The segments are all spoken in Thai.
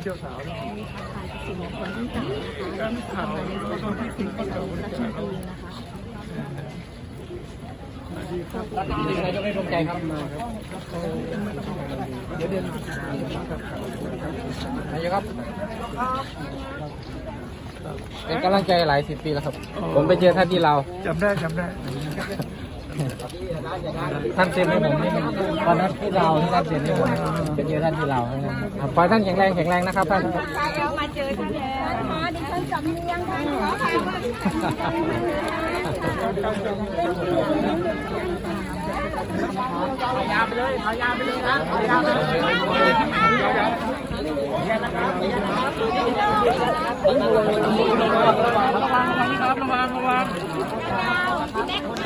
เที่ยวสาวมีทักทายกับสิ่งมงคลที่เก่านะคะที่ทำมาในวันที่สิบเป็นอาวุธลักษณะดีนะคะดีครับดีใจจะไม่ภูมิใจครับมาครับเดี๋ยวเดินมาครับนายกครับ เป็นกำลังใจหลายสิบปีแล้วครับ ผมไปเจอท่านที่เราวจำได้จำได้ ท่านเซ็นให้ผมนี่ตอนนั้นที่เราที่ท่านเซ็นให้ผมไปเจอท่านที่เราวนะครับขอท่านแข็งแรงแข็งแรงนะครับท่านมาเจอท่านแล้วมาดิฉันสำเนียงท่านขอไปว่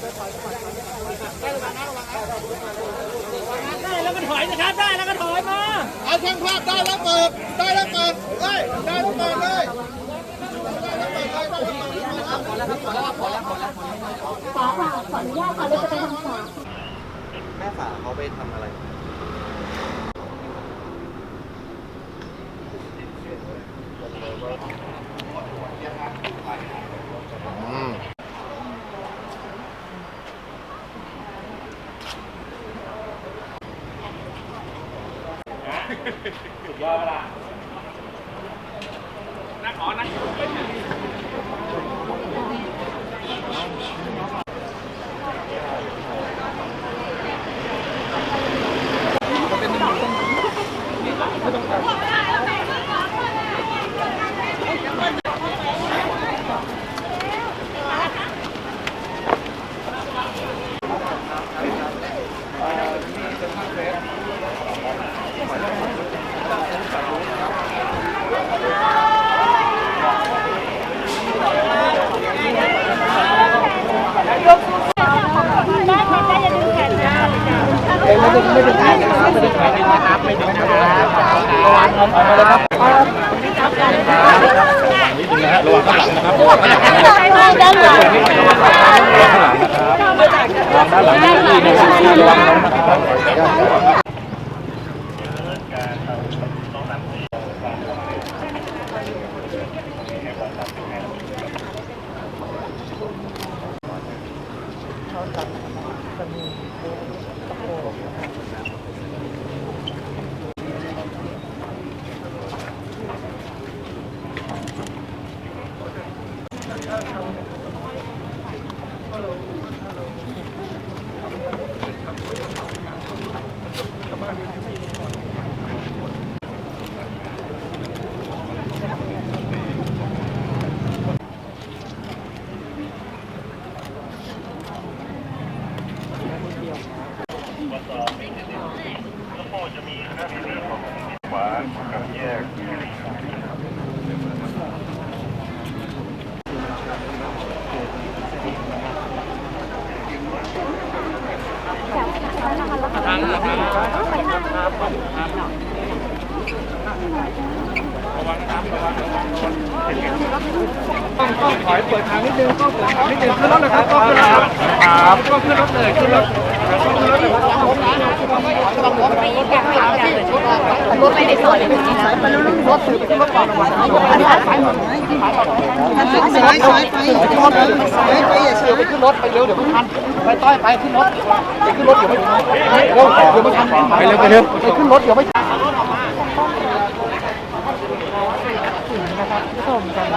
ได้แล้วก็ถอยนะครับ ได้แล้วก็ถอยมา เอาช่างภาพได้แล้วเปิด ได้แล้วเปิดได้ได้แล้วเปิดเลยขอค่ะขออนุญาตค่ะเราจะไปทางขวาแม่ฝาเขาไปทำอะไร ต้อง เขาตัดสมู よかったな。 ต้องถอยเปิดทางนิดนึงต้องเปิดทางนิดนึงขึ้นรถเลยครับต้องขึ้นรถครับต้องขึ้นรถเลยขึ้นรถ รถเลยครับยังไม่ยังรถไม่ได้สอนเลยจริงๆมันรถถือไปรถก่อนสายหมดสายสายไปขึ้นรถสายไปอย่าเฉียวไปขึ้นรถไปเร็วเดี๋ยวไม่ทันไปต้อยไปขึ้นรถไปขึ้นรถเดี๋ยวไม่ทันเร็วเดี๋ยวไม่ทันไปเร็วไปเร็วไปขึ้นรถเดี๋ยวไม่ทันนะครับผู้ชมกัน